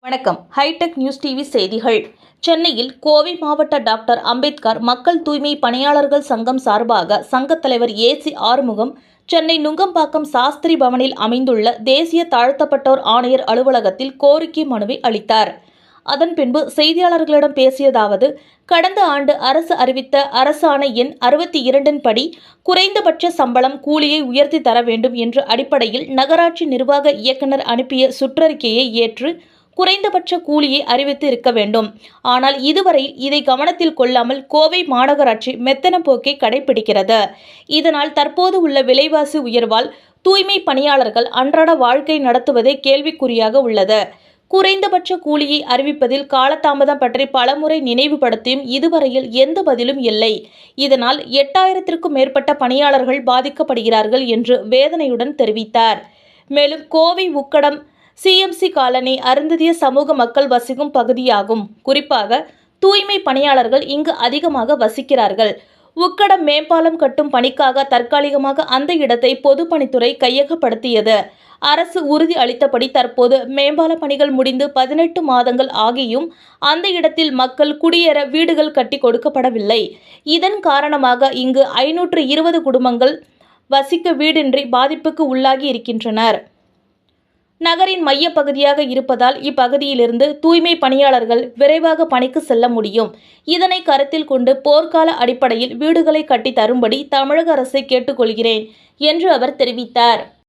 வணக்கம். Hitech news TV செய்திகள். சென்னையில் கோவை மாவட்ட டாக்டர் அம்பேத்கர் மக்கள் தூய்மை பணியாளர்கள் சங்கம் சார்பாக சங்கத் தலைவர் ஏசி ஆறுமுகம் சென்னை நுங்கம்பாக்கம் சாஸ்திரி பவனில் அமைந்துள்ள தேசிய தாழ்த்தப்பட்டோர் ஆணையர் அலுவலகத்தில் கோரிக்கை மனுவை அளித்தார். அதன் பின்பு செய்தியாளர்களிடம் பேசியதாவது கடந்த ஆண்டு அரசு அறிவித்த அரசாணை எண் அறுபத்தி இரண்டின் படி குறைந்தபட்ச சம்பளம் கூலியை உயர்த்தி தர வேண்டும் என்ற அடிப்படையில் நகராட்சி நிர்வாக இயக்குனர் அனுப்பிய சுற்றறிக்கையை ஏற்று குறைந்தபட்ச கூலியை அறிவித்து இருக்க வேண்டும். ஆனால் இதுவரை இதை கவனத்தில் கொள்ளாமல் கோவை மாநகராட்சி மெத்தன போக்கை கடைபிடிக்கிறது. இதனால் தற்போது உள்ள விலைவாசி உயர்வால் தூய்மை பணியாளர்கள் அன்றாட வாழ்க்கை நடத்துவதே கேள்விக்குறியாக உள்ளது. குறைந்தபட்ச கூலியை அறிவிப்பதில் காலதாமதம் பற்றி பலமுறை நினைவுபடுத்தியும் இதுவரையில் எந்த பதிலும் இல்லை. இதனால் எட்டாயிரத்திற்கும் மேற்பட்ட பணியாளர்கள் பாதிக்கப்படுகிறார்கள் என்று வேதனையுடன் தெரிவித்தார். மேலும் கோவை உக்கடம் சிஎம்சி காலனி அருந்ததிய சமூக மக்கள் வசிக்கும் பகுதியாகும். குறிப்பாக தூய்மை பணியாளர்கள் இங்கு அதிகமாக வசிக்கிறார்கள். உக்கடம் மேம்பாலம் கட்டும் பணிக்காக தற்காலிகமாக அந்த இடத்தை பொதுப்பணித்துறை கையகப்படுத்தியது. அரசு உறுதி அளித்தபடி தற்போது மேம்பால பணிகள் முடிந்து பதினெட்டு மாதங்கள் ஆகியும் அந்த இடத்தில் மக்கள் குடியேற வீடுகள் கட்டி கொடுக்கப்படவில்லை. இதன் காரணமாக இங்கு ஐநூற்று இருபது குடும்பங்கள் வசிக்க வீடின்றி பாதிப்புக்கு உள்ளாகி இருக்கின்றனர். நகரின் மையப்பகுதியாக இருப்பதால் இப்பகுதியிலிருந்து தூய்மை பணியாளர்கள் விரைவாக பணிக்கு செல்ல முடியும். இதனை கருத்தில் கொண்டு போர்க்கால அடிப்படையில் வீடுகளை கட்டி தரும்படி தமிழக அரசை கேட்டுக்கொள்கிறேன் என்று அவர் தெரிவித்தார்.